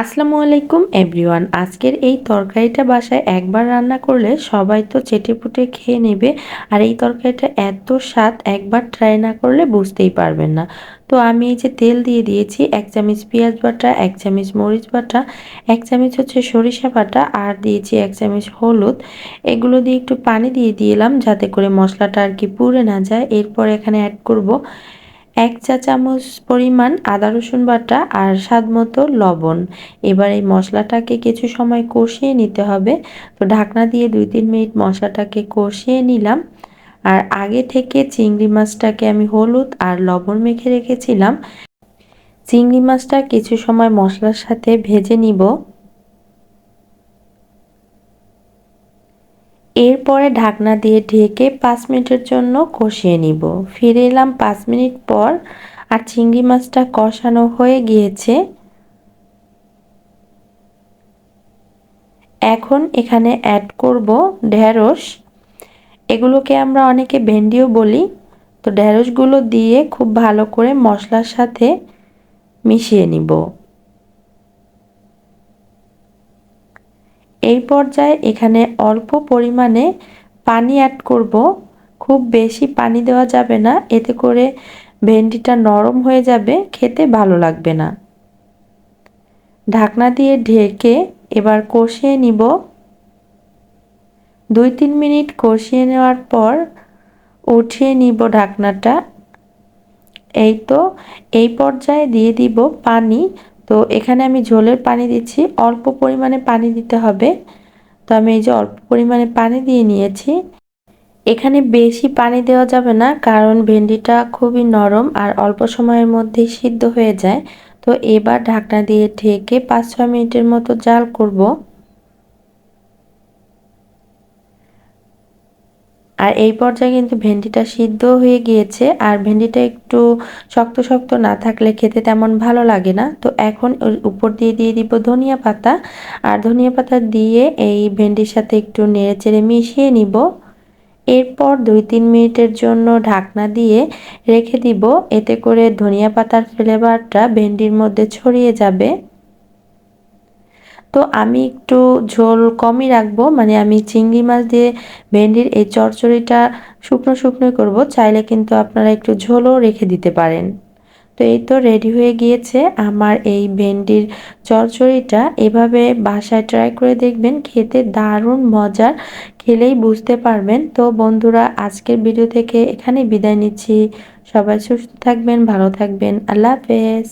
আসসালামু আলাইকুম, এভরিওয়ান। আজকের এই তরকারিটা বাসায় একবার রান্না করলে সবাই তো চেটেপুটে খেয়ে নেবে, আর এই তরকারিটা এত স্বাদ, একবার ট্রাই না করলে বুঝতেই পারবেন না। তো আমি এই যে তেল দিয়ে দিয়েছি, এক চামচ পেঁয়াজ বাটা, এক চামচ মরিচ বাটা, এক চামচ হচ্ছে সরিষা বাটা, আর দিয়েছি এক চামচ হলুদ। এগুলো দিয়ে একটু পানি দিয়ে দিলাম, যাতে করে মশলাটা আর কি পুড়ে না যায়। এরপর এখানে অ্যাড করব এক চা চামচ পরিমাণ আদা রসুন বাটা আর স্বাদ মতো লবণ। এবার এই মশলাটাকে কিছু সময় কষিয়ে নিতে হবে। তো ঢাকনা দিয়ে দুই তিন মিনিট মশলাটাকে কষিয়ে নিলাম। আর আগে থেকে চিংড়ি মাছটাকে আমি হলুদ আর লবণ মেখে রেখেছিলাম। চিংড়ি মাছটা কিছু সময় মশলার সাথে ভেজে নিব। এরপরে ঢাকনা দিয়ে ঢেকে পাঁচ মিনিটের জন্য কষিয়ে নিব। ফিরে এলাম পাঁচ মিনিট পর আর চিংড়ি মাছটা কষানো হয়ে গিয়েছে। এখন এখানে অ্যাড করব ঢেঁড়স। এগুলোকে আমরা অনেকে ভেন্ডিও বলি। তো ঢেঁড়সগুলো দিয়ে খুব ভালো করে মশলার সাথে মিশিয়ে নিব। এই পর্যায়ে এখানে অল্প পরিমাণে পানি অ্যাড করব। খুব বেশি পানি দেওয়া যাবে না। এতে করে ভেন্ডিটা নরম হয়ে যাবে, খেতে ভালো লাগবে না। ঢাকনা দিয়ে ঢেকে এবার কষিয়ে নিব। দুই তিন মিনিট কষিয়ে নেওয়ার পর উঠিয়ে নিব ঢাকনাটা। এই তো, এই পর্যায়ে দিয়ে দিব পানি। তো এখানে আমি ঝোলের পানি দিচ্ছি। অল্প পরিমাণে পানি দিতে হবে। তো আমি এই যে অল্প পরিমাণে পানি দিয়ে নিয়েছি। এখানে বেশি পানি দেওয়া যাবে না, কারণ ভেন্ডিটা খুবই নরম আর অল্প সময়ের মধ্যেই সিদ্ধ হয়ে যায়। তো এবার ঢাকনা দিয়ে ঢেকে পাঁচ ছয় মিনিটের মতো জাল করব। আর এই পর্যায়ে কিন্তু ভেন্ডিটা সিদ্ধ হয়ে গিয়েছে। আর ভেন্ডিটা একটু শক্ত শক্ত না থাকলে খেতে তেমন ভালো লাগে না। তো এখন উপর দিয়ে দিয়ে দিব ধনিয়া পাতা। আর ধনিয়া পাতা দিয়ে এই ভেন্ডির সাথে একটু নেড়ে চেড়ে মিশিয়ে নিব। এরপর দুই তিন মিনিটের জন্য ঢাকনা দিয়ে রেখে দিব। এতে করে ধনিয়া পাতার ফ্লেভারটা ভেন্ডির মধ্যে ছড়িয়ে যাবে। তো আমি একটু ঝোল কমই রাখব মানে আমি চিংড়ি মাছ দিয়ে ভেন্ডির এই চচ্চড়িটা শুকনো শুকনোই করব, চাইলে কিন্তু আপনারা একটু ঝোলও রেখে দিতে পারেন। তো এই তো রেডি হয়ে গিয়েছে আমার এই ভেন্ডির চচ্চড়িটা এভাবে বাসায় ট্রাই করে দেখবেন, খেতে দারুণ মজার, খেলেই বুঝতে পারবেন। তো বন্ধুরা, আজকের ভিডিও থেকে এখানে বিদায় নিচ্ছি, সবাই সুস্থ থাকবেন, ভালো থাকবেন, আল্লাহ হাফেজ।